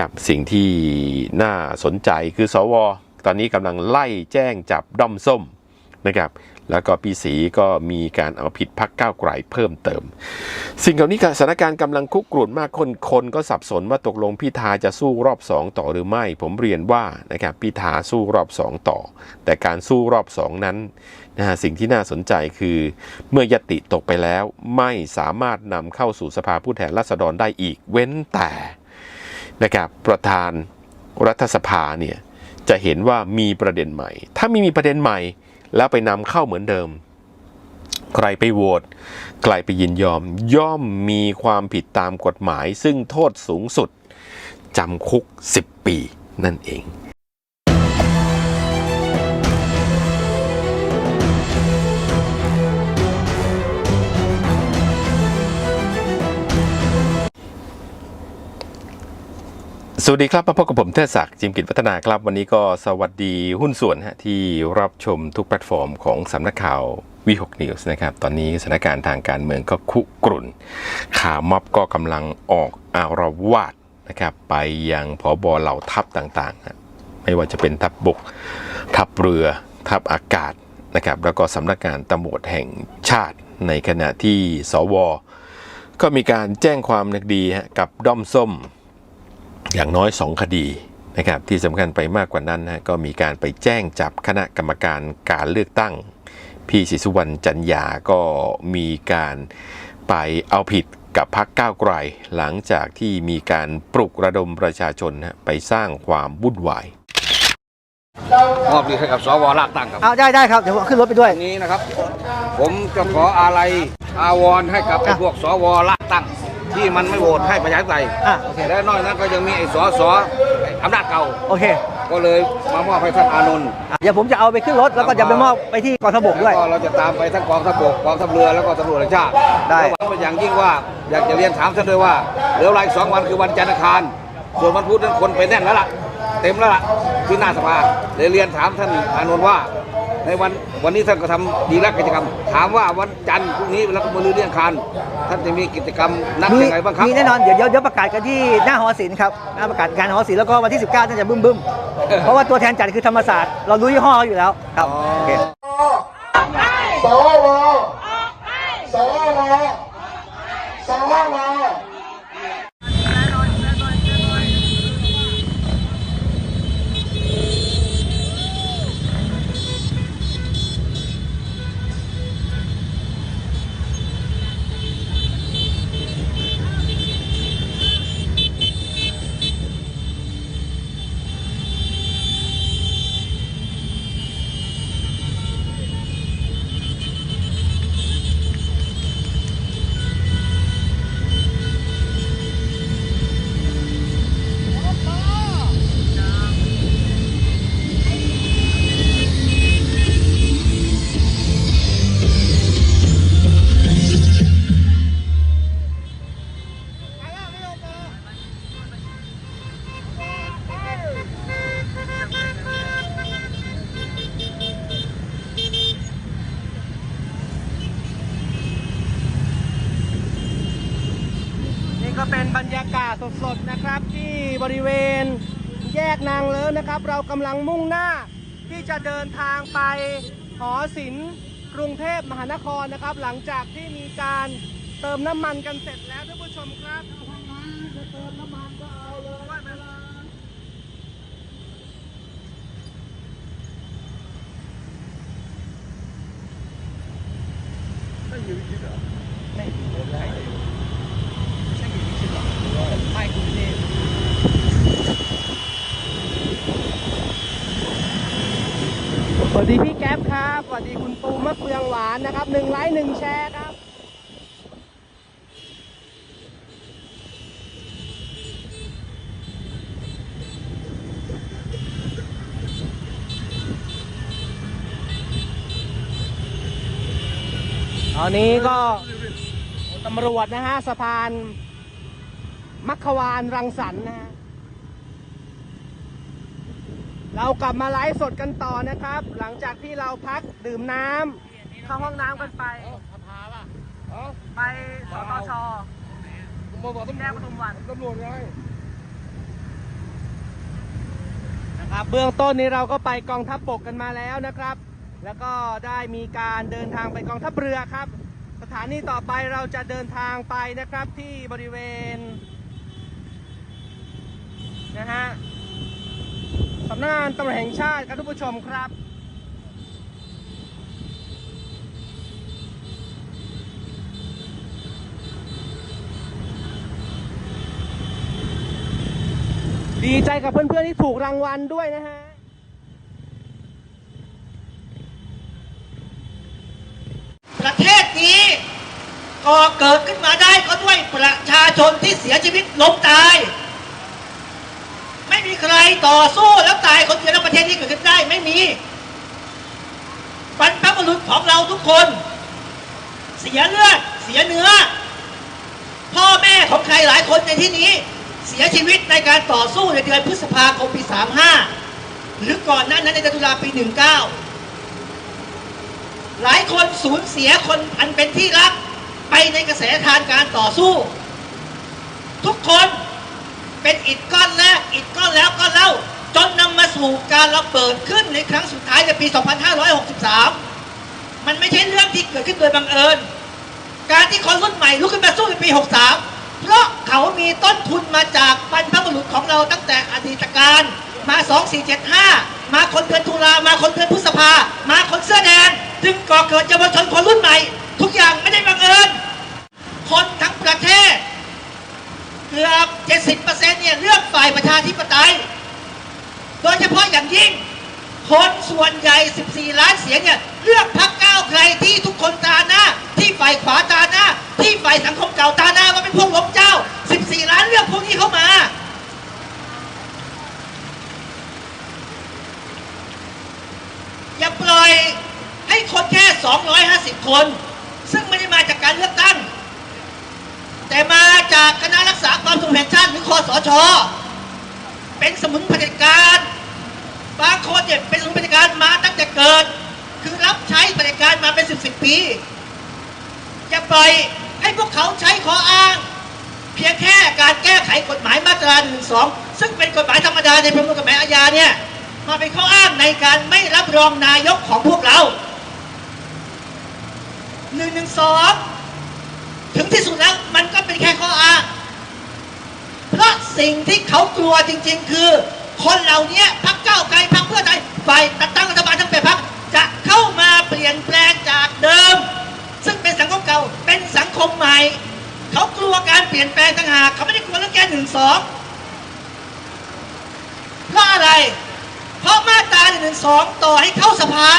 ครับสิ่งที่น่าสนใจคือสว ตอนนี้กำลังไล่แจ้งจับด้อมส้มนะครับแล้วก็ปีสีก็มีการเอาผิดพักก้าวไกลเพิ่มเติม สิ่งเหล่านี้สถานการณ์กำลังคุกรุ่นมากคนคนก็สับสนว่าตกลงพิธาจะสู้รอบสองต่อหรือไม่ ผมเรียนว่านะครับพิธาสู้รอบสองต่อ แต่การสู้รอบสองนั้นนะฮะสิ่งที่น่าสนใจคือ เมื่อยติตกไปแล้วไม่สามารถนำเข้าสู่สภาผู้แทนราษฎรได้อีกเว้นแต่ นะครับประธานรัฐสภาเนี่ยจะเห็นว่ามีประเด็นใหม่ ถ้าไม่มีประเด็นใหม่ แล้วไปนำเข้าเหมือนเดิม ใครไปโหวตใครไปยินยอม ย่อมมีความผิดตามกฎหมาย ซึ่งโทษสูงสุดจำคุก 10 ปีนั่นเอง วัสดีครับ มาพบกับผมเทศศักดิ์จิมกิจวัฒนาครับ วันนี้ก็สวัสดีหุ้นส่วนฮะที่รับชมทุกแพลตฟอร์มของสำนักข่าววีหกนิวส์นะครับ ตอนนี้สถานการณ์ทางการเมืองก็คุกรุ่นข่าวม็อบก็กำลังออกอารวาสนะครับไปยังผอบอเหล่าทัพต่างๆ ไม่ว่าจะเป็นทัพบบก ทัพเรือ ทัพอากาศนะครับแล้วก็สำนักงานตำรวจแห่งชาติในขณะที่สว ก็มีการแจ้งความนึกดีฮะกับด้อมส้ม อย่างน้อย 2 คดีนะครับที่สำคัญไปมากกว่านั้นนะก็มีการไปแจ้งจับคณะกรรมการการเลือกตั้ง พี่ศรีสุวรรณจันยาก็มีการไปเอาผิดกับพักก้าวไกลหลังจากที่มีการปลุกระดมประชาชนนะไปสร้างความวุ่นวายมอบดีให้กับสวลากตั้งครับเอาได้ได้ครับเดี๋ยวผมขึ้นรถไปด้วยวันนี้นะครับ ผมจะขออะไรอาวรณ์ให้กับไอ้พวกสวลากตั้ง ที่มันไม่โหวตให้ประชาธิปไตยอะโอเค และนอกจากนั้นก็ยังมีไอ้สสอำนาจเก่า โอเคก็เลยมามอบให้ท่านอานนท์อะเดี๋ยวผมจะเอาไปขึ้นรถแล้วก็จะไปมอบไปที่กองทพบกด้วย แล้วก็เราจะตามไปทั้งกองทัพบกกองทัพเรือแล้วก็ตำรวจแห่งชาติได้ และหวังเป็นอย่างยิ่งว่าอยากจะเรียนถามท่านด้วยว่าเหลือเวลาอีกสองวันคือวันจันทร์อังคารส่วนวันพุธนั้นคนไปแน่นแล้วล่ะ เต็มแล้วล่ะที่หน้าสภาเลยเรียนถามท่านอานนท์ว่า ในวันวันนี้ท่านก็ทำดีแล้วกิจกรรม ถามว่าวันจันทร์พรุ่งนี้แล้วก็มือรืนนี้อังคารท่านจะมีกิจกรรมนัดมียังไงบ้างครับมีแน่นอนเดี๋ยวเดี๋ยวเดี๋ยวประกาศกันที่หน้าหอศิลป์ครับหน้าประกาศการหอศิลป์แล้วก็วันที่ 19น่าจะบึ้มบึ้มเพราะว่าตัวแทนจัดคือธรรมศาสตร์เรารู้ยี่ห้อเขาอยู่แล้วครับอ๋อโอเคสว เรับเรากำลังมุ่งหน้าที่จะเดินทางไปหอศิลป์กรุงเทพมหานครนะครับ หลังจากที่มีการเติมน้ำมันกันเสร็จแล้วท่านผู้ชมครับเติมน้ำมันก็เอาเลยวัสดีพี่แก๊ปครับ ส วัสดีคุณปูมะเฟืองหวานนะครับหนึ่งไลค์หนึ่งแชร์ครับตอนนี้ก็ตำรวจนะฮะสะพานมัคควานรังสรรค์นะฮะ เรากลับมาไลฟ์สดกันต่อนะครับ หลังจากที่เราพักดื่มน้ำเข้าห้องน้ำกันไปไปสตชที่แยกปทุมวันตำรวจไงครับเบื้องต้นนี้เราก็ไปกองทัพบกกันมาแล้วนะครับ แล้วก็ได้มีการเดินทางไปกองทัพเรือครับ สถานีต่อไปเราจะเดินทางไปนะครับที่บริเวณนะฮะ สำนักงานตำรวจแห่งชาติครับทุกผู้ชมครับ ดีใจกับเพื่อนๆที่ถูกรางวัลด้วยนะฮะประเทศนี้ก็เกิดขึ้นมาได้ก็ด้วยประชาชนที่เสียชีวิตล้มตาย ใครต่อสู้แล้วตายคนเดียวแล้วประเทศนี้เกิดขึ้นได้ไม่มีบรรพบุรุษของเราทุกคน เสียเลือด เสียเนื้อ พ่อแม่ของใครหลายคนในที่นี้ เสียชีวิตในการต่อสู้ในเดือนพฤษภาคมปี 35 หรือก่อนหน้านั้นในเดือนตุลาปี 19 หลายคนสูญเสียคนอันเป็นที่รักไปในกระแสทานการต่อสู้ ทุกคน เป็นอิฐก้อนแรกอิฐก้อนแล้วก้อนเล่าจนนำมาสู่การระเบิดขึ้นในครั้งสุดท้ายในปี 2563 มันไม่ใช่เรื่องที่เกิดขึ้นโดยบังเอิญ การที่คนรุ่นใหม่ลุกขึ้นมาสู้ในปี 63 เพราะเขามีต้นทุนมาจากบรรพบุรุษของเราตั้งแต่อดีตการมา 2475 มาคนเดือนตุลามาคนเดือนพฤษภา มาคนเสื้อแดงจึงก่อเกิดเยาวชนคนรุ่นใหม่ ทุกอย่างไม่ได้บังเอิญ คนทั้งประเทศ เกือบ70%เนี่ยเลือกฝ่ายประชาธิปไตย โดยเฉพาะอย่างยิ่ง คนส่วนใหญ่ 14 ล้านเสียงเนี่ยเลือกพรรคก้าวไกลที่ทุกคนตาหน้า ที่ฝ่ายขวาตาหน้า ที่ฝ่ายสังคมเก่าตาหน้าว่าเป็นพวกล้มเจ้า 14 ล้านเลือกพวกนี้เข้ามา อย่าปล่อยให้คนแค่ 250 คน ซึ่งไม่ได้มาจากการเลือกตั้ง แต่มาจากคณะรักษาความสงบแห่งชาติหรือคอสช เป็นสมุนเผด็จการบางคนเนี่ยเป็นสมุนเผด็จการมาตั้งแต่เกิด คือรับใช้เผด็จการมาเป็นสิบสิบปีอย่าปล่อยให้พวกเขาใช้ข้ออ้าง เพียงแค่การแก้ไขกฎหมายมาตรา1นึซึ่งเป็นกฎหมายธรรมดาในประมวลกฎหมายอาญาเนี่ยมาเป็นข้ออ้างในการไม่รับรองนายกของพวกเรา1นึ ถึงที่สุดแล้วมันก็เป็นแค่ข้ออ้าง เพราะสิ่งที่เขากลัวจริง ๆ คือ คนเหล่านี้พักเก้าไกลพักเพื่อไทยฝ่ายจัดตั้งรัฐบาลทั้งแปดพักจะเข้ามาเปลี่ยนแปลงจากเดิม ซึ่งเป็นสังคมเก่าเป็นสังคมใหม่ เขากลัวการเปลี่ยนแปลงต่างหากเขาไม่ได้กลัวเรื่องแก้หนึ่งสองเพราะอะไร เพราะมาตราหนึ่งสองต่อให้เข้าสภา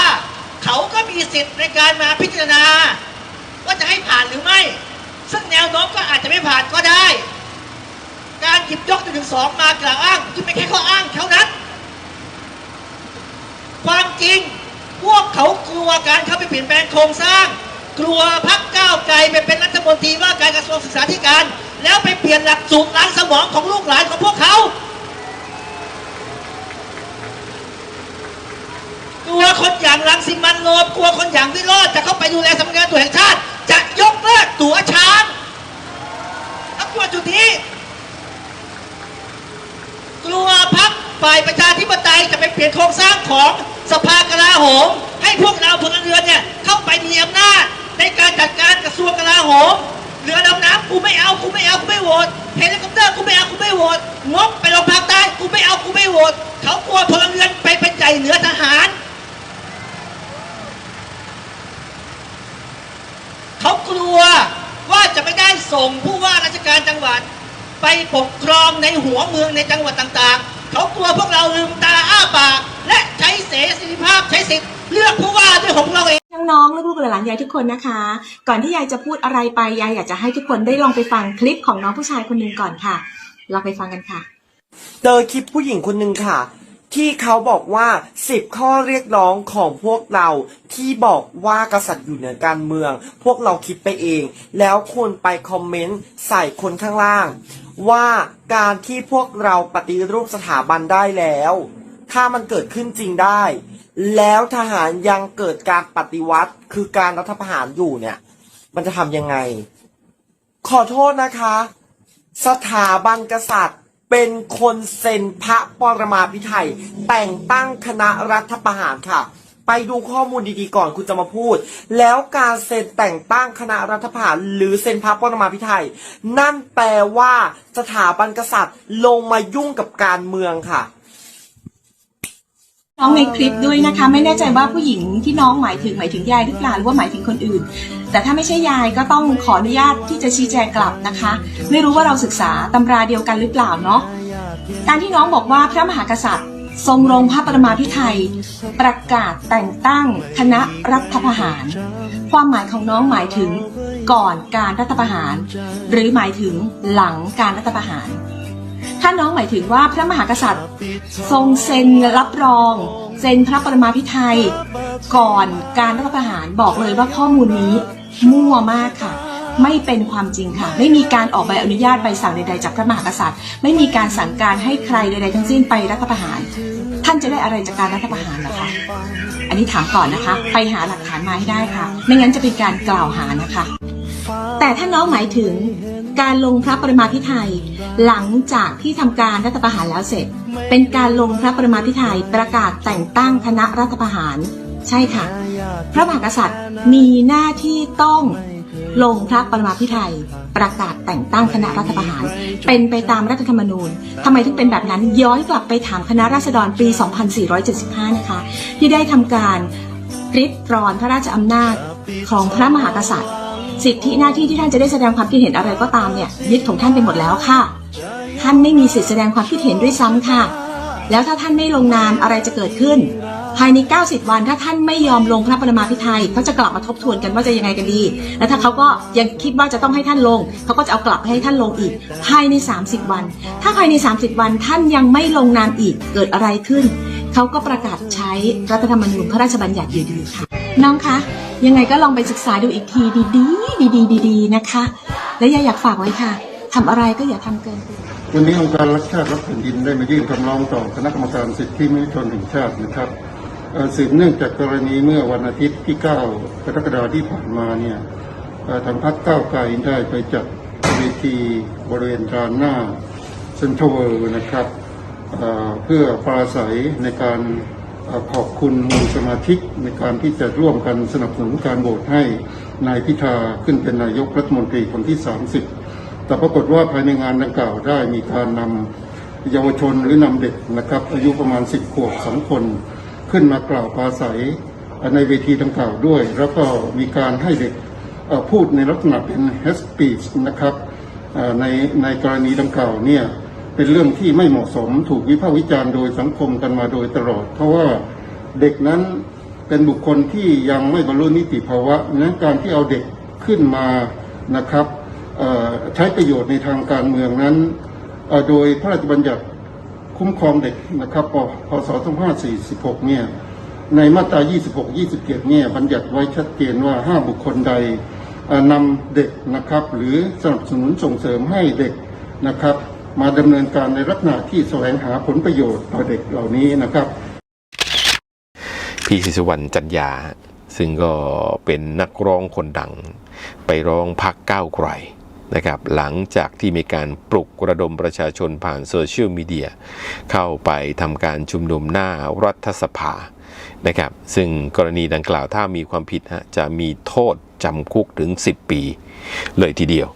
เขาก็มีสิทธิ์ในการมาพิจารณา ว่าจะให้ผ่านหรือไม่ ซึ่งแนวโน้มก็อาจจะไม่ผ่านก็ได้ การหยิบยกหนึ่งถึงสองมากล่าวอ้างจึงเป็นแค่ข้ออ้างเท่านั้น ความจริงพวกเขากลัวการเข้าไปเปลี่ยนแปลงโครงสร้าง กลัวพักก้าวไกลไปเป็นรัฐมนตรีว่าการกระทรวงศึกษาธิการ แล้วไปเปลี่ยนหลักสูตรล้างสมองของลูกหลานของพวกเขา ลัวคนอย่างรังสิมันโรมกลัวคนอย่างวิโรจน์จะเข้าไปดูแลสำนักงานตรวจแห่งชาติ จะยกเลิกตั๋วช้างถ้ากลัวจุดนี้ กลัวพักฝ่ายประชาธิปไตยจะไปเปลี่ยนโครงสร้างของสภากลาโหม ให้พวกเราพลเรือนเนี่ยเข้าไปมีอำนาจในการจัดการกระทรวงกลาโหมเรือดำน้ำกูไม่เอากูไม่เอากูไม่โหวตเฮลิคอปเตอร์กูไม่เอากูไม่โหวตงบไปลงภาคใต้กูไม่เอากูไม่โหวตเขากลัวพลเรือนไปเป็นใหญ่เหนือทหาร เขา กลัวว่าจะไม่ได้ส่งผู้ว่าราชการจังหวัด ไปปกครองในหัวเมืองในจังหวัดต่างๆ เขากลัวพวกเราลืมตาอ้าปากและใช้เสรีภาพใช้สิทธิ์เลือกผู้ว่าด้วยของเราเองน้องๆลูกๆหลานๆยายทุกคนนะคะ ก่อนที่ยายจะพูดอะไรไปยายอยากจะให้ทุกคนได้ลองไปฟังคลิปของน้องผู้ชายคนหนึ่งก่อนค่ะเราไปฟังกันค่ะ เจอคลิปผู้หญิงคนหนึ่งค่ะ ที่เขาบอกว่าสิบข้อเรียกร้องของพวกเราที่บอกว่ากษัตริย์อยู่เหนือการเมือง พวกเราคิดไปเอง แล้วคนไปคอมเมนต์ใส่คนข้างล่าง ว่าการที่พวกเราปฏิรูปสถาบันได้แล้ว ถ้ามันเกิดขึ้นจริงได้ แล้วทหารยังเกิดการปฏิวัติคือการรัฐประหารอยู่เนี่ย มันจะทำยังไง ขอโทษนะคะ สถาบันกษัตริย์ เป็นคนเซ็นพระปรมาภิไธยแต่งตั้งคณะรัฐประหารค่ะ ไปดูข้อมูลดีๆก่อนคุณจะมาพูด แล้วการเซ็นแต่งตั้งคณะรัฐประหารหรือเซ็นพระปรมาภิไธยนั่นแปลว่าสถาบันกษัตริย์ลงมายุ่งกับการเมืองค่ะ น้องในคลิปด้วยนะคะ ไม่แน่ใจว่าผู้หญิงที่น้องหมายถึงหมายถึงยายหรือเปล่าหรือว่าหมายถึงคนอื่น แต่ถ้าไม่ใช่ยายก็ต้องขออนุญาตที่จะชี้แจงกลับนะคะ ไม่รู้ว่าเราศึกษาตำราเดียวกันหรือเปล่าเนาะการที่น้องบอกว่าพระมหากษัตริย์ ทรงลงพระปรมาภิไธยประกาศแต่งตั้งคณะรัฐประหาร ความหมายของน้องหมายถึงก่อนการรัฐประหาร หรือหมายถึงหลังการรัฐประหาร ถ้าน้องหมายถึงว่าพระมหากษัตริย์ ทรงเซ็นรับรอง เซ็นพระปรมาภิไธยก่อนการรัฐประหารบอกเลยว่าข้อมูลนี้มั่วมากค่ะ ไม่เป็นความจริงค่ะ ไม่มีการออกใบอนุญาตใบสั่งใดๆจากพระมหากษัตริย์ ไม่มีการสั่งการให้ใครใดๆทั้งสิ้นไปรัฐประหาร ท่านจะได้อะไรจากการรัฐประหารหรอคะอันนี้ถามก่อนนะคะ ไปหาหลักฐานมาให้ได้ค่ะ ไม่งั้นจะเป็นการกล่าวหานะคะ แต่ถ้าน้องหมายถึงการลงพระปรมาภิไธยหลังจากที่ทำการรัฐประหารแล้วเสร็จ เป็นการลงพระปรมาภิไธยประกาศแต่งตั้งคณะรัฐประหาร ใช่ค่ะ พระมหากษัตริย์มีหน้าที่ต้องลงพระปรมาภิไธยประกาศแต่งตั้งคณะรัฐประหาร เป็นไปตามรัฐธรรมนูญทำไมถึงเป็นแบบนั้นย้อนกลับไปถามคณะราษฎรปี 2475 นะคะ ที่ได้ทำการริดรอนพระราชอำนาจของพระมหากษัตริย์ สิทธิหน้าที่ที่ท่านจะได้แสดงความคิดเห็นอะไรก็ตามเนี่ยยึดของท่านไปหมดแล้วค่ะ ท่านไม่มีสิทธิแสดงความคิดเห็นด้วยซ้ำค่ะ แล้วถ้าท่านไม่ลงนามอะไรจะเกิดขึ้น ภายใน 90 วันถ้าท่านไม่ยอมลงพระปรมาภิไธยเขาจะกลับมาทบทวนกันว่าจะยังไงกันดี แล้วถ้าเขาก็ยังคิดว่าจะต้องให้ท่านลงเขาก็จะเอากลับให้ท่านลงอีก ภายใน 30 วัน ถ้าภายใน 30 วันท่านยังไม่ลงนามอีกเกิดอะไรขึ้นเขาก็ประกาศใช้รัฐธรรมนูญพระราชบัญญัติอยู่ดีค่ะน้องคะ ยังไงก็ลองไปศึกษาดูอีกทีดีๆดีๆดีนะคะ และยายอยากฝากไว้ค่ะทำอะไรก็อย่าทำเกินไปวันนี้องค์การรักชาติรักแผ่นดินได้มายื่นคำร้องต่อคณะกรรมการสิทธิมนุษยชนแห่งชาตินะครับสืบเนื่องจากกรณีเมื่อวันอาทิตย์ที่ 9 กรกฎาคมที่ผ่านมาเนี่ยทางพรรคก้าวไกลได้ไปจัดเวทีบริเวณลานหน้าเซ็นทรัลเวิลด์นะครับเพื่อปราศัยในการ ขอบคุณมูลสมาชิกในการที่จะร่วมกันสนับสนุนการโหวตให้นายพิธาขึ้นเป็นนายกรัฐมนตรีคนที่ 30 แต่ปรากฏว่าภายในงานดังกล่าวได้มีการนำเยาวชนหรือนำเด็กนะครับอายุประมาณ 10 ขวบสองคน ขึ้นมากล่าวปราศัยในเวทีดังกล่าวด้วย แล้วก็มีการให้เด็กพูดในลักษณะเป็น h e a d s p e e c นะครับในในกรณีดังกล่าวเนี่ย เป็นเรื่องที่ไม่เหมาะสมถูกวิพากษ์วิจารณ์โดยสังคมกันมาโดยตลอด เพราะว่าเด็กนั้นเป็นบุคคลที่ยังไม่บรรลุนิติภาวะนั้นการที่เอาเด็กขึ้นมานะครับใช้ประโยชน์ในทางการเมืองนั้น โดยพระราชบัญญัติคุ้มครองเด็กนะครับพศ2546 เนี่ยในมาตรา 26 27 เนี่ยบัญญัติไว้ชัดเจนว่าห้าบุคคลใดนำเด็กนะครับ หรือสนับสนุนส่งเสริมให้เด็กนะครับ มาดำเนินการในลักษณะที่แสวงหาผลประโยชน์ต่อเด็กเหล่านี้นะครับ พี่ศิสุวรรณจันยา ซึ่งก็เป็นนักร้องคนดัง ไปร้องพักก้าวไกลนะครับหลังจากที่มีการปลุกระดมประชาชนผ่านโซเชียลมีเดียเข้าไปทำการชุมนุมหน้ารัฐสภานะครับซึ่งกรณีดังกล่าวถ้ามีความผิดฮะจะมีโทษจำคุกถึง 10 ปี เลยทีเดียว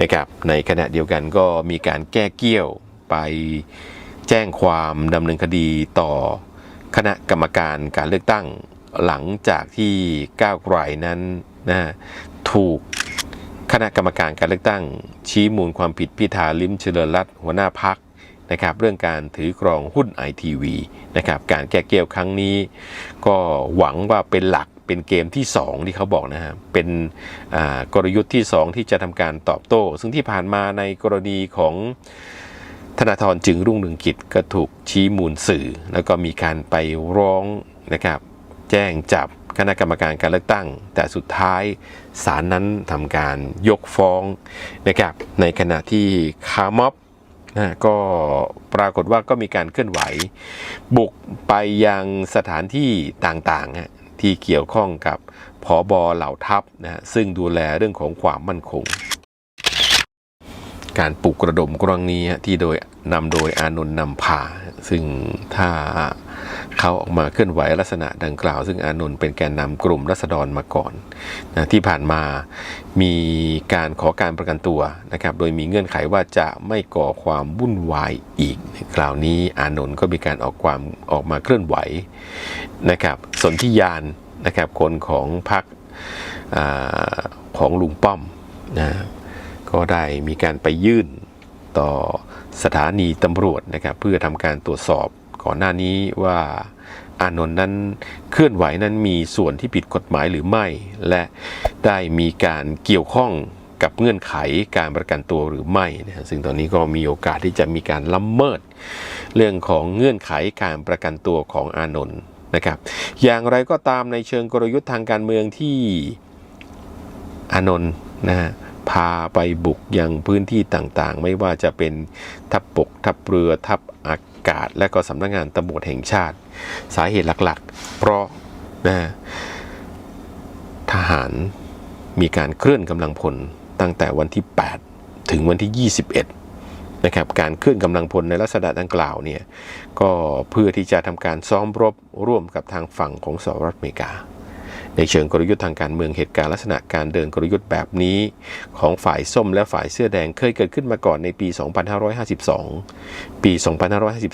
นะครับในขณะเดียวกันก็มีการแก้เกี้ยวไปแจ้งความดำเนินคดีต่อคณะกรรมการการเลือกตั้งหลังจากที่ก้าวไกลนั้นนะถูกคณะกรรมการการเลือกตั้ง ชี้มูลความผิดพิธาลิมเจริญรัตหัวหน้าพักนะครับเรื่องการถือครองหุ้นไอทีวีนะครับการแก้เกี่ยวครั้งนี้ ก็หวังว่าเป็นหลัก เป็นเกมที่ 2 ที่เขาบอกนะฮะเป็นกลยุทธ์ที่ 2 ที่จะทำการตอบโต้ ซึ่งที่ผ่านมาในกรณีของธนาธรจึงรุ่งเรืองกิจก็ถูกชี้มูลสื่อ แล้วก็มีการไปร้องนะครับแจ้งจับคณะกรรมการการเลือกตั้ง แต่สุดท้ายศาลนั้นทำการยกฟ้องนะครับในขณะที่คาร์ม็อบนะก็ปรากฏว่าก็มีการเคลื่อนไหว บุกไปยังสถานที่ต่างๆ ที่เกี่ยวข้องกับผอบอเหล่าทัพนะฮะซึ่งดูแลเรื่องของความมั่นคง การปลุกระดมครั้งนี้ที่โดยนำโดยอานนท์นำพา ซึ่งถ้าเขาออกมาเคลื่อนไหวลักษณะดังกล่าว ซึ่งอานนท์เป็นแกนนำกลุ่มรัษฎรมาก่อนนะที่ผ่านมามีการขอการประกันตัวนะครับ โดยมีเงื่อนไขว่าจะไม่ก่อความวุ่นวายอีกคราวนี้อานนท์ก็มีการออกความออกมาเคลื่อนไหวนะครับสนธิยานนะครับคนของพรรคของลุงป้อมนะ ก็ได้มีการไปยื่นต่อสถานีตำรวจนะครับเพื่อทำการตรวจสอบก่อนหน้านี้ว่าอานนท์นั้นเคลื่อนไหวนั้นมีส่วนที่ผิดกฎหมายหรือไม่ และได้มีการเกี่ยวข้องกับเงื่อนไขการประกันตัวหรือไม่นะฮะซึ่งตอนนี้ก็มีโอกาสที่จะมีการล้ำเมิด เรื่องของเงื่อนไขการประกันตัวของอานนท์นะครับ อย่างไรก็ตามในเชิงกลยุทธ์ทางการเมืองที่อานนท์นะฮะ พาไปบุกยังพื้นที่ต่างๆ ไม่ว่าจะเป็นทัพบกทัพเรือทัพอากาศ และก็สำนักงานตำรวจแห่งชาติ สาเหตุหลักๆ เพราะนะทหารมีการเคลื่อนกำลังพลตั้งแต่วันที่ 8 ถึงวันที่ 21 นะครับ การเคลื่อนกำลังพลในลักษณะดังกล่าวเนี่ย ก็เพื่อที่จะทำการซ้อมรบร่วมกับทางฝั่งของสหรัฐอเมริกา ในเชิงกลยุทธ์ทางการเมืองเหตุการณ์ลักษณะการเดินกลยุทธ์แบบนี้ ของฝ่ายส้มและฝ่ายเสื้อแดงเคยเกิดขึ้นมาก่อนในปี 2552 ปี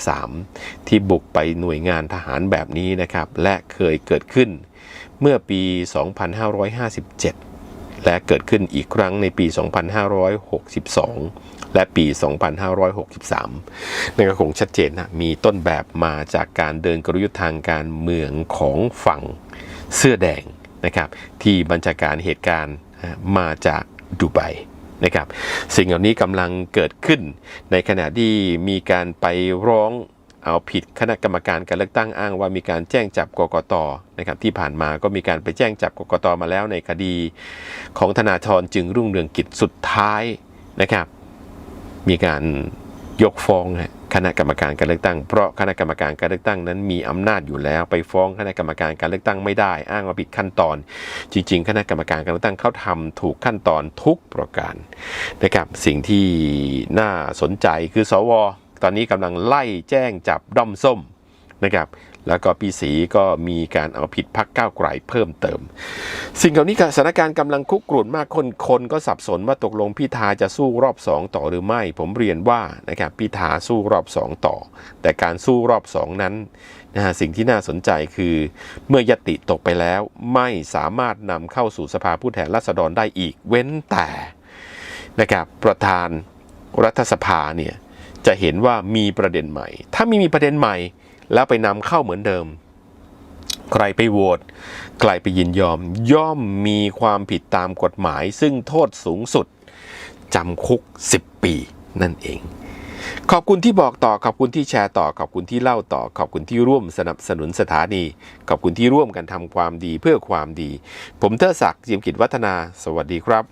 2553 ที่บุกไปหน่วยงานทหารแบบนี้นะครับ และเคยเกิดขึ้นเมื่อปี 2557 และเกิดขึ้นอีกครั้งในปี 2562 และปี 2563 นั่นก็คงชัดเจนนะ มีต้นแบบมาจากการเดินกลยุทธ์ทางการเมืองของฝั่ง เสื้อแดงนะครับที่บัญชาการเหตุการณ์มาจากดูไบนะครับสิ่งเหล่านี้กำลังเกิดขึ้น ในขณะที่มีการไปร้องเอาผิดคณะกรรมการการเลือกตั้งอ้างว่ามีการแจ้งจับกกตนะครับที่ผ่านมาก็มีการไปแจ้งจับกกตมาแล้วในคดีของธนาธรจึงรุ่งเรืองกิจสุดท้ายนะครับ มีการ ยกฟ้องคณะกรรมการการเลือกตั้ง เพราะคณะกรรมการการเลือกตั้งนั้นมีอำนาจอยู่แล้ว ไปฟ้องคณะกรรมการการเลือกตั้งไม่ได้ อ้างว่าผิดขั้นตอน จริง ๆ คณะกรรมการการเลือกตั้งเขาทำถูกขั้นตอนทุกประการนะครับสิ่งที่น่าสนใจคือสวตอนนี้กำลังไล่แจ้งจับด้อมส้มนะครับ แล้วก็ปีสีก็มีการเอาผิดพักก้าวไกลเพิ่มเติม สิ่งเหล่านี้สถานการณ์กำลังคุกรุ่นมากคนคนก็สับสนว่าตกลงพิธาจะสู้รอบ 2 ต่อหรือไม่ ผมเรียนว่านะครับพิธาสู้รอบ 2 ต่อ แต่การสู้รอบ 2 นั้นนะฮะสิ่งที่น่าสนใจคือเมื่อยติตกไปแล้วไม่สามารถนำเข้าสู่สภาผู้แทนราษฎรได้อีก เว้นแต่นะครับประธานรัฐสภาเนี่ยจะเห็นว่ามีประเด็นใหม่ ถ้าไม่มีประเด็นใหม่ แล้วไปนำเข้าเหมือนเดิม ใครไปโหวตใครไปยินยอม ย่อมมีความผิดตามกฎหมาย ซึ่งโทษสูงสุดจำคุก 10 ปีนั่นเอง ขอบคุณที่บอกต่อ ขอบคุณที่แชร์ต่อ ขอบคุณที่เล่าต่อ ขอบคุณที่ร่วมสนับสนุนสถานี ขอบคุณที่ร่วมกันทำความดีเพื่อความดี ผมเทอศักดิ์เจียมกิจวัฒนา สวัสดีครับ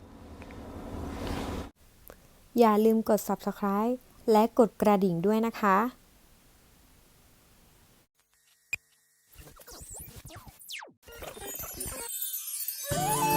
อย่าลืมกด subscribe และกดกระดิ่งด้วยนะคะ Woo!